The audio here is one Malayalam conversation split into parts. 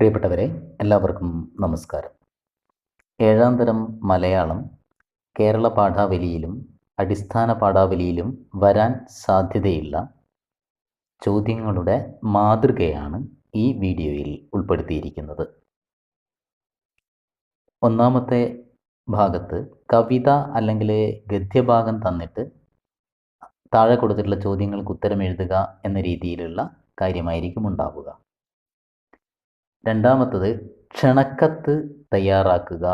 പ്രിയപ്പെട്ടവരെ എല്ലാവർക്കും നമസ്കാരം. ഏഴാം തരം മലയാളം കേരള പാഠാവലിയിലും അടിസ്ഥാന പാഠാവലിയിലും വരാൻ സാധ്യതയില്ല ചോദ്യങ്ങളുടെ മാതൃകയാണ് ഈ വീഡിയോയിൽ ഉൾപ്പെടുത്തിയിരിക്കുന്നത്. ഒന്നാമത്തെ ഭാഗത്ത് കവിത അല്ലെങ്കിൽ ഗദ്യഭാഗം തന്നിട്ട് താഴെ കൊടുത്തിട്ടുള്ള ചോദ്യങ്ങൾക്ക് ഉത്തരം എഴുതുക എന്ന രീതിയിലുള്ള കാര്യമായിരിക്കും ഉണ്ടാവുക. രണ്ടാമത്തത് ക്ഷണക്കത്ത് തയ്യാറാക്കുക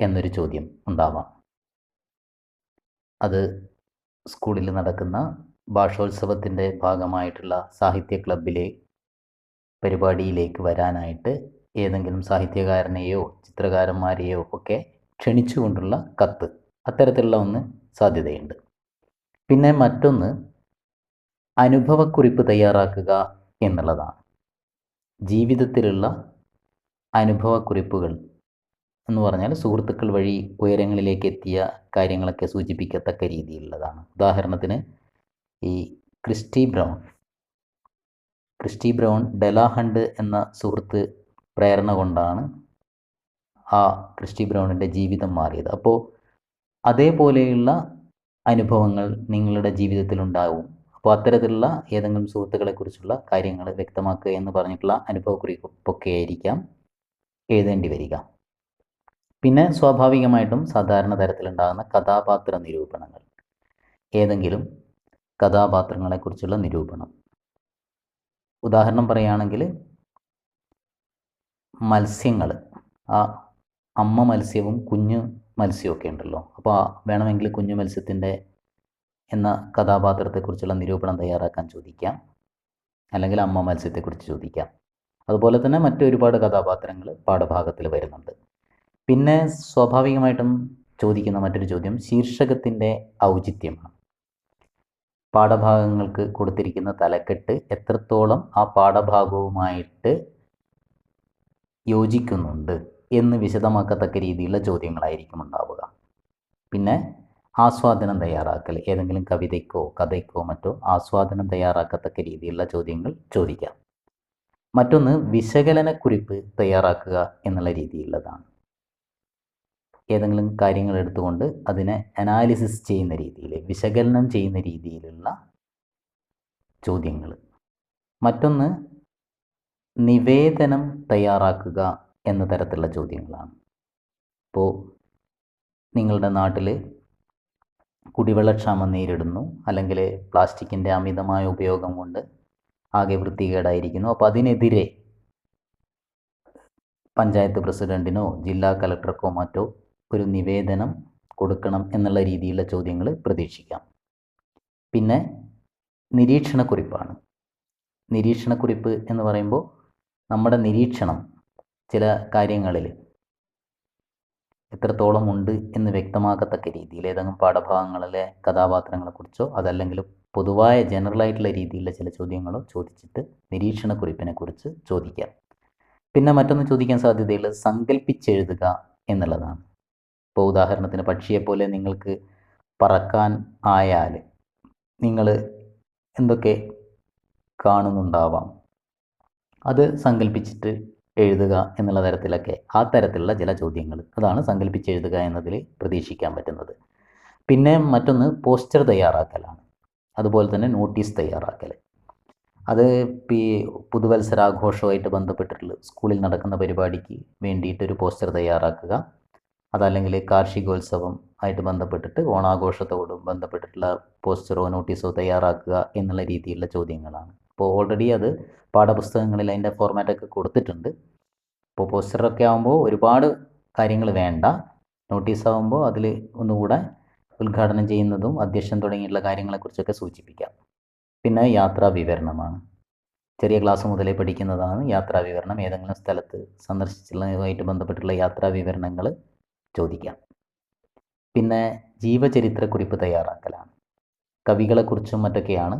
എന്നൊരു ചോദ്യം ഉണ്ടാവാം. അത് സ്കൂളിൽ നടക്കുന്ന ഭാഷോത്സവത്തിന്റെ ഭാഗമായിട്ടുള്ള സാഹിത്യ ക്ലബിലെ പരിപാടിയിലേക്ക് വരാനായിട്ട് ഏതെങ്കിലും സാഹിത്യകാരനെയോ ചിത്രകാരന്മാരെയോ ഒക്കെ ക്ഷണിച്ചുകൊണ്ടുള്ള കത്ത് അത്തരത്തിലുള്ള ഒന്ന് സാധ്യതയുണ്ട്. പിന്നെ മറ്റൊന്ന് അനുഭവക്കുറിപ്പ് തയ്യാറാക്കുക എന്നുള്ളതാണ്. ജീവിതത്തിലുള്ള അനുഭവക്കുറിപ്പുകൾ എന്ന് പറഞ്ഞാൽ സുഹൃത്തുക്കൾ വഴി ഉയരങ്ങളിലേക്ക് എത്തിയ കാര്യങ്ങളൊക്കെ സൂചിപ്പിക്കത്തക്ക രീതിയിലുള്ളതാണ്. ഉദാഹരണത്തിന് ഈ Christy Brown. Christy Brown Delahunt എന്ന സുഹൃത്ത് പ്രേരണ കൊണ്ടാണ് ആ ക്രിസ്റ്റി ബ്രൗണിന്റെ ജീവിതം മാറിയത്. അപ്പോൾ അതേപോലെയുള്ള അനുഭവങ്ങൾ നിങ്ങളുടെ ജീവിതത്തിലുണ്ടാവും. അപ്പോൾ അത്തരത്തിലുള്ള ഏതെങ്കിലും സുഹൃത്തുക്കളെക്കുറിച്ചുള്ള കാര്യങ്ങൾ വ്യക്തമാക്കുക എന്ന് പറഞ്ഞിട്ടുള്ള അനുഭവക്കുറിപ്പൊക്കെ ആയിരിക്കാം. എഴുതേണ്ടി വരിക. പിന്നെ സ്വാഭാവികമായിട്ടും സാധാരണ തരത്തിലുണ്ടാകുന്ന കഥാപാത്ര നിരൂപണങ്ങൾ. ഏതെങ്കിലും കഥാപാത്രങ്ങളെക്കുറിച്ചുള്ള നിരൂപണം. ഉദാഹരണം പറയുകയാണെങ്കിൽ മത്സ്യങ്ങൾ. ആ അമ്മ മത്സ്യവും കുഞ്ഞു മത്സ്യമൊക്കെ ഉണ്ടല്ലോ. അപ്പോൾ വേണമെങ്കിൽ കുഞ്ഞു മത്സ്യത്തിന്റെ എന്ന കഥാപാത്രത്തെക്കുറിച്ചുള്ള നിരൂപണം തയ്യാറാക്കാൻ ചോദിക്കാം. അല്ലെങ്കിൽ അമ്മ മത്സ്യത്തെക്കുറിച്ച് ചോദിക്കാം. അതുപോലെ തന്നെ മറ്റൊരുപാട് കഥാപാത്രങ്ങൾ പാഠഭാഗത്തിൽ വരുന്നുണ്ട്. പിന്നെ സ്വാഭാവികമായിട്ടും ചോദിക്കുന്ന മറ്റൊരു ചോദ്യം ശീർഷകത്തിന്റെ ഔചിത്യമാണ്. പാഠഭാഗങ്ങൾക്ക് കൊടുത്തിരിക്കുന്ന തലക്കെട്ട് എത്രത്തോളം ആ പാഠഭാഗവുമായിട്ട് യോജിക്കുന്നുണ്ട് എന്ന് വിശദമാക്കത്തക്ക രീതിയിലുള്ള ചോദ്യങ്ങളായിരിക്കും ഉണ്ടാവുക. പിന്നെ ആസ്വാദനം തയ്യാറാക്കൽ ഏതെങ്കിലും കവിതയ്ക്കോ കഥയ്ക്കോ മറ്റോ ആസ്വാദനം തയ്യാറാക്കത്തക്ക രീതിയിലുള്ള ചോദ്യങ്ങൾ ചോദിക്കാം. മറ്റൊന്ന് വിശകലനക്കുറിപ്പ് തയ്യാറാക്കുക എന്നുള്ള രീതിയിലുള്ളതാണ്. ഏതെങ്കിലും കാര്യങ്ങൾ എടുത്തുകൊണ്ട് അതിനെ അനാലിസിസ് ചെയ്യുന്ന രീതിയിൽ വിശകലനം ചെയ്യുന്ന രീതിയിലുള്ള ചോദ്യങ്ങൾ മറ്റൊന്ന് നിവേദനം തയ്യാറാക്കുക എന്ന തരത്തിലുള്ള ചോദ്യങ്ങളാണ്. ഇപ്പോൾ നിങ്ങളുടെ നാട്ടിൽ കുടിവെള്ളക്ഷാമം നേരിടുന്നു അല്ലെങ്കിൽ പ്ലാസ്റ്റിക്കിന്റെ അമിതമായ ഉപയോഗം കൊണ്ട് ആകെ വൃത്തികേടായിരിക്കുന്നു. അപ്പോൾ അതിനെതിരെ പഞ്ചായത്ത് പ്രസിഡന്റിനോ ജില്ലാ കലക്ടർക്കോ മറ്റോ ഒരു നിവേദനം കൊടുക്കണം എന്നുള്ള രീതിയിലുള്ള ചോദ്യങ്ങൾ പ്രതീക്ഷിക്കാം. പിന്നെ നിരീക്ഷണക്കുറിപ്പാണ്. നിരീക്ഷണക്കുറിപ്പ് എന്ന് പറയുമ്പോൾ നമ്മുടെ നിരീക്ഷണം ചില കാര്യങ്ങളിൽ എത്രത്തോളം ഉണ്ട് എന്ന് വ്യക്തമാക്കത്തക്ക രീതിയിൽ ഏതെങ്കിലും പാഠഭാഗങ്ങളിലെ കഥാപാത്രങ്ങളെക്കുറിച്ചോ അതല്ലെങ്കിൽ പൊതുവായ ജനറലായിട്ടുള്ള രീതിയിലുള്ള ചില ചോദ്യങ്ങളോ ചോദിച്ചിട്ട് നിരീക്ഷണ കുറിച്ച് ചോദിക്കാം. പിന്നെ മറ്റൊന്ന് ചോദിക്കാൻ സാധ്യതയുള്ളത് സങ്കല്പിച്ചെഴുതുക എന്നുള്ളതാണ്. ഇപ്പോൾ ഉദാഹരണത്തിന് പക്ഷിയെപ്പോലെ നിങ്ങൾക്ക് പറക്കാൻ ആയാൽ നിങ്ങൾ എന്തൊക്കെ കാണുന്നുണ്ടാവാം? അത് സങ്കല്പിച്ചിട്ട് എഴുതുക എന്നുള്ള തരത്തിലൊക്കെ ആ തരത്തിലുള്ള ചില ചോദ്യങ്ങൾ അതാണ് സങ്കല്പിച്ച് എഴുതുക എന്നതിൽ പ്രതീക്ഷിക്കാൻ പറ്റുന്നത്. പിന്നെ മറ്റൊന്ന് പോസ്റ്റർ തയ്യാറാക്കലാണ്. അതുപോലെ തന്നെ നോട്ടീസ് തയ്യാറാക്കൽ അത് പുതുവത്സരാഘോഷമായിട്ട് പുതുവത്സരാഘോഷവുമായിട്ട് ബന്ധപ്പെട്ടിട്ടുള്ള സ്കൂളിൽ നടക്കുന്ന പരിപാടിക്ക് വേണ്ടിയിട്ടൊരു പോസ്റ്റർ തയ്യാറാക്കുക. അതല്ലെങ്കിൽ കാർഷികോത്സവം ആയിട്ട് ബന്ധപ്പെട്ടിട്ട് ഓണാഘോഷത്തോടും ബന്ധപ്പെട്ടിട്ടുള്ള പോസ്റ്ററോ നോട്ടീസോ തയ്യാറാക്കുക എന്നുള്ള രീതിയിലുള്ള ചോദ്യങ്ങളാണ്. അപ്പോൾ ഓൾറെഡി അത് പാഠപുസ്തകങ്ങളിൽ അതിന്റെ ഫോർമാറ്റൊക്കെ കൊടുത്തിട്ടുണ്ട്. അപ്പോൾ പോസ്റ്ററൊക്കെ ആകുമ്പോൾ ഒരുപാട് കാര്യങ്ങൾ വേണ്ട. നോട്ടീസ് ആകുമ്പോൾ അതിൽ ഒന്നുകൂടെ ഉദ്ഘാടനം ചെയ്യുന്നതും അധ്യക്ഷൻ തുടങ്ങിയിട്ടുള്ള കാര്യങ്ങളെക്കുറിച്ചൊക്കെ സൂചിപ്പിക്കാം. പിന്നെ യാത്രാ വിവരണമാണ്. ചെറിയ ക്ലാസ് മുതലേ പഠിക്കുന്നതാണ് യാത്രാ വിവരണം. ഏതെങ്കിലും സ്ഥലത്ത് സന്ദർശിച്ചുള്ളതുമായിട്ട് ബന്ധപ്പെട്ടുള്ള യാത്രാ വിവരണങ്ങൾ ചോദിക്കാം. പിന്നെ ജീവചരിത്രക്കുറിപ്പ് തയ്യാറാക്കലാണ്. കവികളെക്കുറിച്ചും മറ്റൊക്കെയാണ്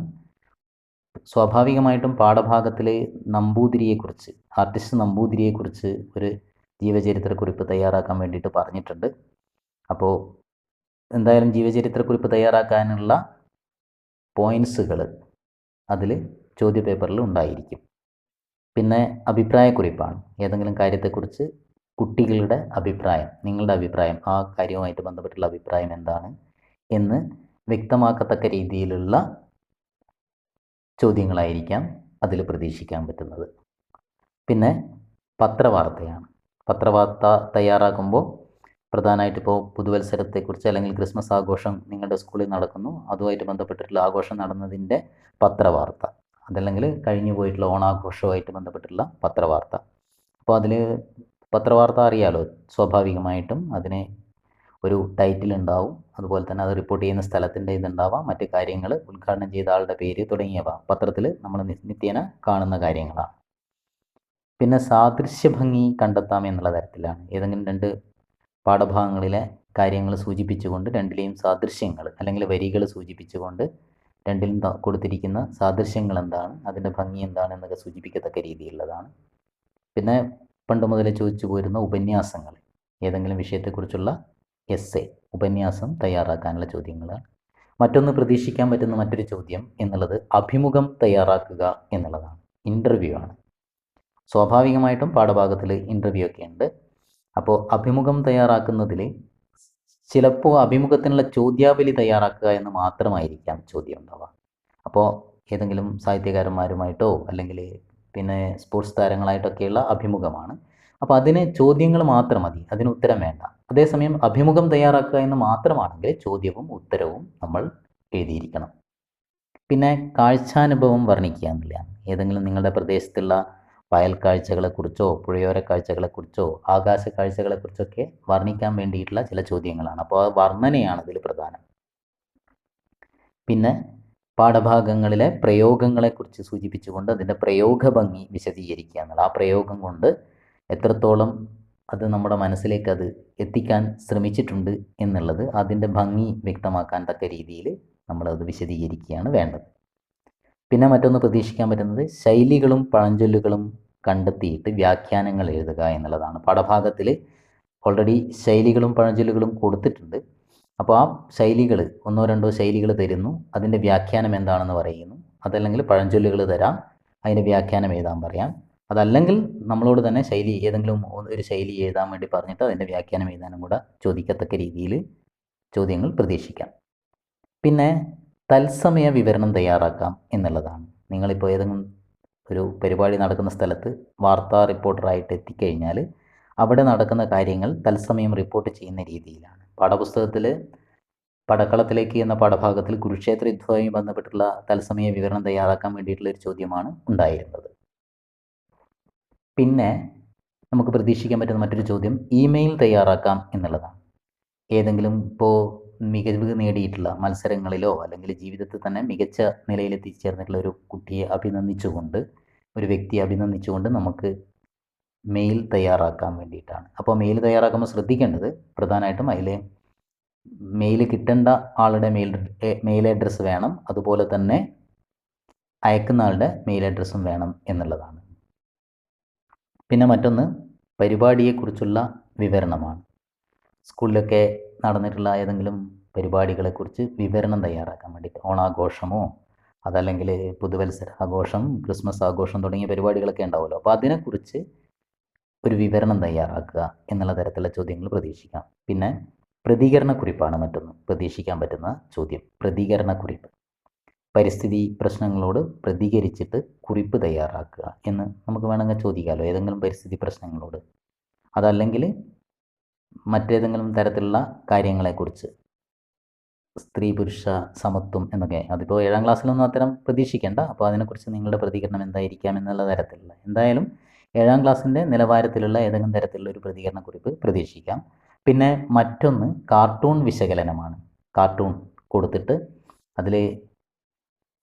സ്വാഭാവികമായിട്ടും പാഠഭാഗത്തിലെ നമ്പൂതിരിയെക്കുറിച്ച് ആർട്ടിസ്റ്റ് നമ്പൂതിരിയെക്കുറിച്ച് ഒരു ജീവചരിത്രക്കുറിപ്പ് തയ്യാറാക്കാൻ വേണ്ടിയിട്ട് പറഞ്ഞിട്ടുണ്ട്. അപ്പോൾ എന്തായാലും ജീവചരിത്രക്കുറിപ്പ് തയ്യാറാക്കാനുള്ള പോയിൻസുകൾ അതിൽ ചോദ്യപേപ്പറിൽ ഉണ്ടായിരിക്കും. പിന്നെ അഭിപ്രായക്കുറിപ്പാണ്. ഏതെങ്കിലും കാര്യത്തെക്കുറിച്ച് കുട്ടികളുടെ അഭിപ്രായം നിങ്ങളുടെ അഭിപ്രായം ആ കാര്യവുമായിട്ട് ബന്ധപ്പെട്ടുള്ള അഭിപ്രായം എന്താണ് എന്ന് വ്യക്തമാക്കത്തക്ക രീതിയിലുള്ള ചോദ്യങ്ങളായിരിക്കാം അതിൽ പ്രതീക്ഷിക്കാൻ പറ്റുന്നത്. പിന്നെ പത്രവാർത്തയാണ്. പത്രവാർത്ത തയ്യാറാക്കുമ്പോൾ പ്രധാനമായിട്ട് ഇപ്പോൾ പുതുവത്സരത്തെക്കുറിച്ച് അല്ലെങ്കിൽ ക്രിസ്മസ് ആഘോഷം നിങ്ങളുടെ സ്കൂളിൽ നടക്കുന്നു. അതുമായിട്ട് ബന്ധപ്പെട്ടിട്ടുള്ള ആഘോഷം നടന്നതിന്റെ പത്രവാർത്ത. അതല്ലെങ്കിൽ കഴിഞ്ഞു പോയിട്ടുള്ള ഓണാഘോഷവുമായിട്ട് ബന്ധപ്പെട്ടിട്ടുള്ള പത്രവാർത്ത. അപ്പോൾ അതിൽ പത്രവാർത്ത അറിയാലോ? സ്വാഭാവികമായിട്ടും അതിന് ഒരു ടൈറ്റിൽ ഉണ്ടാവും. അതുപോലെ തന്നെ അത് റിപ്പോർട്ട് ചെയ്യുന്ന സ്ഥലത്തിന്റെ ഇതുണ്ടാവാം മറ്റ് കാര്യങ്ങൾ ഉദ്ഘാടനം ചെയ്ത ആളുടെ പേര് തുടങ്ങിയവ പത്രത്തിൽ നമ്മൾ നിത്യേന കാണുന്ന കാര്യങ്ങളാണ്. പിന്നെ സാദൃശ്യഭംഗി കണ്ടെത്താം എന്നുള്ള തരത്തിലാണ്. ഏതെങ്കിലും രണ്ട് പാഠഭാഗങ്ങളിലെ കാര്യങ്ങൾ സൂചിപ്പിച്ചുകൊണ്ട് രണ്ടിലെയും സാദൃശ്യങ്ങൾ അല്ലെങ്കിൽ വരികൾ സൂചിപ്പിച്ചുകൊണ്ട് രണ്ടിലും കൊടുത്തിരിക്കുന്ന സാദൃശ്യങ്ങൾ എന്താണ് അതിന്റെ ഭംഗി എന്താണ് എന്നൊക്കെ സൂചിപ്പിക്കത്തക്ക രീതിയിലുള്ളതാണ്. പിന്നെ പണ്ട് മുതലേ ചോദിച്ചു പോരുന്ന ഉപന്യാസങ്ങൾ ഏതെങ്കിലും വിഷയത്തെക്കുറിച്ചുള്ള എസ് എ ഉപന്യാസം തയ്യാറാക്കാനുള്ള ചോദ്യങ്ങളാണ്. മറ്റൊന്ന് പ്രതീക്ഷിക്കാൻ പറ്റുന്ന മറ്റൊരു ചോദ്യം എന്നുള്ളത് അഭിമുഖം തയ്യാറാക്കുക എന്നുള്ളതാണ്. ഇന്റർവ്യൂ ആണ്. സ്വാഭാവികമായിട്ടും പാഠഭാഗത്തിൽ ഇന്റർവ്യൂ ഒക്കെ ഉണ്ട്. അപ്പോൾ അഭിമുഖം തയ്യാറാക്കുന്നതിൽ ചിലപ്പോൾ അഭിമുഖത്തിനുള്ള ചോദ്യാവലി തയ്യാറാക്കുക എന്ന് മാത്രമായിരിക്കാം ചോദ്യം ഉണ്ടാവുക. അപ്പോൾ ഏതെങ്കിലും സാഹിത്യകാരന്മാരുമായിട്ടോ അല്ലെങ്കിൽ പിന്നെ സ്പോർട്സ് താരങ്ങളായിട്ടൊക്കെയുള്ള അഭിമുഖമാണ്. അപ്പോൾ അതിന് ചോദ്യങ്ങൾ മാത്രം മതി. അതിന് ഉത്തരം വേണ്ട. അതേസമയം അഭിമുഖം തയ്യാറാക്കുക എന്ന് മാത്രമാണെങ്കിൽ ചോദ്യവും ഉത്തരവും നമ്മൾ എഴുതിയിരിക്കണം. പിന്നെ കാഴ്ചാനുഭവം വർണിക്കുക എന്നില്ല. ഏതെങ്കിലും നിങ്ങളുടെ പ്രദേശത്തുള്ള വയൽ കാഴ്ചകളെക്കുറിച്ചോ പുഴയോര കാഴ്ചകളെക്കുറിച്ചോ ആകാശ കാഴ്ചകളെക്കുറിച്ചൊക്കെ വർണിക്കാൻ വേണ്ടിയിട്ടുള്ള ചില ചോദ്യങ്ങളാണ്. അപ്പോൾ വർണനയാണ് ഇതിൽ പ്രധാനം. പിന്നെ പാഠഭാഗങ്ങളിലെ പ്രയോഗങ്ങളെക്കുറിച്ച് സൂചിപ്പിച്ചുകൊണ്ട് അതിന്റെ പ്രയോഗ ഭംഗി വിശദീകരിക്കുക എന്നുള്ളത് ആ പ്രയോഗം കൊണ്ട് എത്രത്തോളം അത് നമ്മുടെ മനസ്സിലേക്ക് അത് എത്തിക്കാൻ ശ്രമിച്ചിട്ടുണ്ട് എന്നുള്ളത് അതിന്റെ ഭംഗി വ്യക്തമാക്കാൻ തക്ക രീതിയിൽ നമ്മളത് വിശദീകരിക്കുകയാണ് വേണ്ടത്. പിന്നെ മറ്റൊന്ന് പ്രതീക്ഷിക്കാൻ പറ്റുന്നത് ശൈലികളും പഴഞ്ചൊല്ലുകളും കണ്ടെത്തിയിട്ട് വ്യാഖ്യാനങ്ങൾ എഴുതുക എന്നുള്ളതാണ്. പാഠഭാഗത്തിൽ ഓൾറെഡി ശൈലികളും പഴഞ്ചൊല്ലുകളും കൊടുത്തിട്ടുണ്ട്. അപ്പോൾ ആ ശൈലികൾ ഒന്നോ രണ്ടോ ശൈലികൾ തരുന്നു. അതിന്റെ വ്യാഖ്യാനം എന്താണെന്ന് പറയുന്നു. അതല്ലെങ്കിൽ പഴഞ്ചൊല്ലുകൾ തരാം. അതിന്റെ വ്യാഖ്യാനം എഴുതാൻ പറയാം. അതല്ലെങ്കിൽ നമ്മളോട് തന്നെ ശൈലി ഏതെങ്കിലും ഒരു ശൈലി എഴുതാൻ വേണ്ടി പറഞ്ഞിട്ട് അതിന്റെ വ്യാഖ്യാനം എഴുതാനും കൂടെ ചോദിക്കത്തക്ക രീതിയിൽ ചോദ്യങ്ങൾ പ്രതീക്ഷിക്കാം. പിന്നെ തത്സമയ വിവരണം തയ്യാറാക്കാം എന്നുള്ളതാണ്. നിങ്ങളിപ്പോൾ ഏതെങ്കിലും ഒരു പരിപാടി നടക്കുന്ന സ്ഥലത്ത് വാർത്താ റിപ്പോർട്ടറായിട്ട് എത്തിക്കഴിഞ്ഞാൽ അവിടെ നടക്കുന്ന കാര്യങ്ങൾ തത്സമയം റിപ്പോർട്ട് ചെയ്യുന്ന രീതിയിലാണ്. പാഠപുസ്തകത്തിൽ പടക്കളത്തിലേക്ക് എന്ന പാഠഭാഗത്തിൽ കുരുക്ഷേത്ര യുദ്ധവുമായി ബന്ധപ്പെട്ടുള്ള തത്സമയ വിവരണം തയ്യാറാക്കാൻ വേണ്ടിയിട്ടുള്ള ഒരു ചോദ്യമാണ് ഉണ്ടായിരുന്നത്. പിന്നെ നമുക്ക് പ്രതീക്ഷിക്കാൻ പറ്റുന്ന മറ്റൊരു ചോദ്യം ഇമെയിൽ തയ്യാറാക്കാം എന്നുള്ളതാണ്. ഏതെങ്കിലും ഇപ്പോൾ മികവ് നേടിയിട്ടുള്ള മത്സരങ്ങളിലോ അല്ലെങ്കിൽ ജീവിതത്തിൽ തന്നെ മികച്ച നിലയിൽ എത്തിച്ചേർന്നിട്ടുള്ള ഒരു കുട്ടിയെ അഭിനന്ദിച്ചുകൊണ്ട് ഒരു വ്യക്തിയെ അഭിനന്ദിച്ചുകൊണ്ട് നമുക്ക് മെയിൽ തയ്യാറാക്കാൻ വേണ്ടിയിട്ടാണ്. അപ്പോൾ മെയിൽ തയ്യാറാക്കുമ്പോൾ ശ്രദ്ധിക്കേണ്ടത് പ്രധാനമായിട്ടും അതിൽ മെയിൽ കിട്ടേണ്ട ആളുടെ മെയിൽ മെയിൽ അഡ്രസ്സ് വേണം. അതുപോലെ തന്നെ അയക്കുന്ന ആളുടെ മെയിൽ അഡ്രസ്സും വേണം എന്നുള്ളതാണ്. പിന്നെ മറ്റൊന്ന് പരിപാടിയെക്കുറിച്ചുള്ള വിവരണമാണ്. സ്കൂളിലൊക്കെ നടന്നിട്ടുള്ള ഏതെങ്കിലും പരിപാടികളെക്കുറിച്ച് വിവരണം തയ്യാറാക്കാൻ വേണ്ടിയിട്ട് ഓണാഘോഷമോ അതല്ലെങ്കിൽ പുതുവത്സര ആഘോഷം ക്രിസ്മസ് ആഘോഷം തുടങ്ങിയ പരിപാടികളൊക്കെ ഉണ്ടാവുമല്ലോ. അപ്പോൾ അതിനെക്കുറിച്ച് ഒരു വിവരണം തയ്യാറാക്കുക എന്നുള്ള തരത്തിലുള്ള ചോദ്യങ്ങൾ പ്രതീക്ഷിക്കാം. പിന്നെ പ്രതികരണക്കുറിപ്പാണ് മറ്റൊന്ന് പ്രതീക്ഷിക്കാൻ പറ്റുന്ന ചോദ്യം. പ്രതികരണക്കുറിപ്പ്. പരിസ്ഥിതി പ്രശ്നങ്ങളോട് പ്രതികരിച്ചിട്ട് കുറിപ്പ് തയ്യാറാക്കുക എന്ന് നമുക്ക് വേണമെങ്കിൽ ചോദിക്കാമല്ലോ ഏതെങ്കിലും പരിസ്ഥിതി പ്രശ്നങ്ങളോട്. അതല്ലെങ്കിൽ മറ്റേതെങ്കിലും തരത്തിലുള്ള കാര്യങ്ങളെക്കുറിച്ച്. സ്ത്രീ പുരുഷ സമത്വം എന്നൊക്കെ. അതിപ്പോൾ ഏഴാം ക്ലാസ്സിലൊന്നും അത്തരം പ്രതീക്ഷിക്കേണ്ട. അപ്പോൾ അതിനെക്കുറിച്ച് നിങ്ങളുടെ പ്രതികരണം എന്തായിരിക്കാം എന്നുള്ള തരത്തിലുള്ള. എന്തായാലും ഏഴാം ക്ലാസ്സിന്റെ നിലവാരത്തിലുള്ള ഏതെങ്കിലും തരത്തിലുള്ള ഒരു പ്രതികരണക്കുറിപ്പ് പ്രതീക്ഷിക്കാം. പിന്നെ മറ്റൊന്ന് കാർട്ടൂൺ വിശകലനമാണ്. കാർട്ടൂൺ കൊടുത്തിട്ട് അതിൽ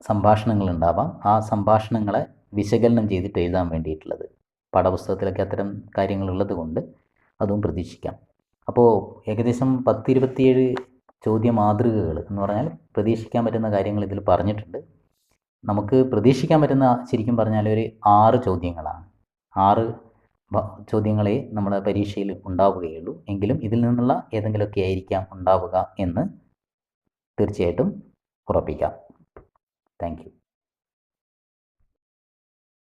സംഭാഷണങ്ങൾ ഉണ്ടാവാം ആ സംഭാഷണങ്ങളെ വിശകലനം ചെയ്തിട്ട് എഴുതാൻ വേണ്ടിയിട്ടുള്ളത്. പാഠപുസ്തകത്തിലൊക്കെ അത്തരം കാര്യങ്ങളുള്ളത് കൊണ്ട് അതും പ്രതീക്ഷിക്കാം. അപ്പോൾ ഏകദേശം പത്തിരുപത്തിയേഴ് ചോദ്യ മാതൃകകൾ എന്ന് പറഞ്ഞാൽ പ്രതീക്ഷിക്കാൻ പറ്റുന്ന കാര്യങ്ങൾ ഇതിൽ പറഞ്ഞിട്ടുണ്ട്. നമുക്ക് പ്രതീക്ഷിക്കാൻ പറ്റുന്ന ശരിക്കും പറഞ്ഞാൽ ഒരു ആറ് ചോദ്യങ്ങളാണ്. ആറ് ചോദ്യങ്ങളെ നമ്മുടെ പരീക്ഷയിൽ ഉണ്ടാവുകയുള്ളൂ. എങ്കിലും ഇതിൽ നിന്നുള്ള ഏതെങ്കിലുമൊക്കെ ആയിരിക്കാം ഉണ്ടാവുക എന്ന് തീർച്ചയായിട്ടും ഉറപ്പിക്കാം. Thank you.